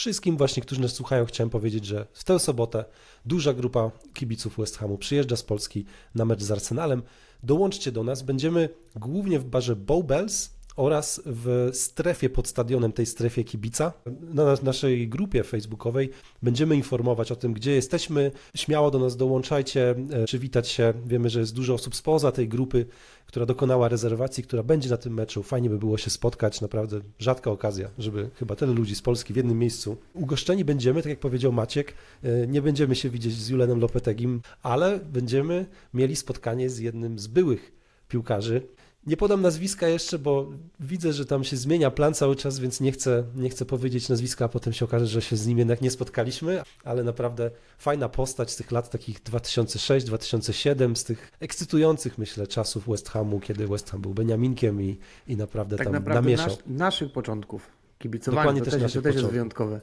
Wszystkim właśnie, którzy nas słuchają, chciałem powiedzieć, że w tę sobotę duża grupa kibiców West Hamu przyjeżdża z Polski na mecz z Arsenalem. Dołączcie do nas. Będziemy głównie w barze Bowbells oraz w strefie pod stadionem, tej strefie kibica. Na nas- naszej grupie facebookowej będziemy informować o tym, gdzie jesteśmy. Śmiało do nas dołączajcie, e, przywitać się. Wiemy, że jest dużo osób spoza tej grupy, która dokonała rezerwacji, która będzie na tym meczu. Fajnie by było się spotkać, naprawdę rzadka okazja, żeby chyba tyle ludzi z Polski w jednym miejscu. Ugoszczeni będziemy, tak jak powiedział Maciek, e, nie będziemy się widzieć z Julenem Lopetegim, ale będziemy mieli spotkanie z jednym z byłych piłkarzy. Nie podam nazwiska jeszcze, bo widzę, że tam się zmienia plan cały czas, więc nie chcę, nie chcę powiedzieć nazwiska, a potem się okaże, że się z nim jednak nie spotkaliśmy, ale naprawdę fajna postać z tych lat takich 2006-2007, z tych ekscytujących, myślę, czasów West Hamu, kiedy West Ham był Beniaminkiem i, i naprawdę Tak tam naprawdę namieszał. nasz, naszych początków kibicowania, Dokładnie to też też, naszych to też jest wyjątkowe.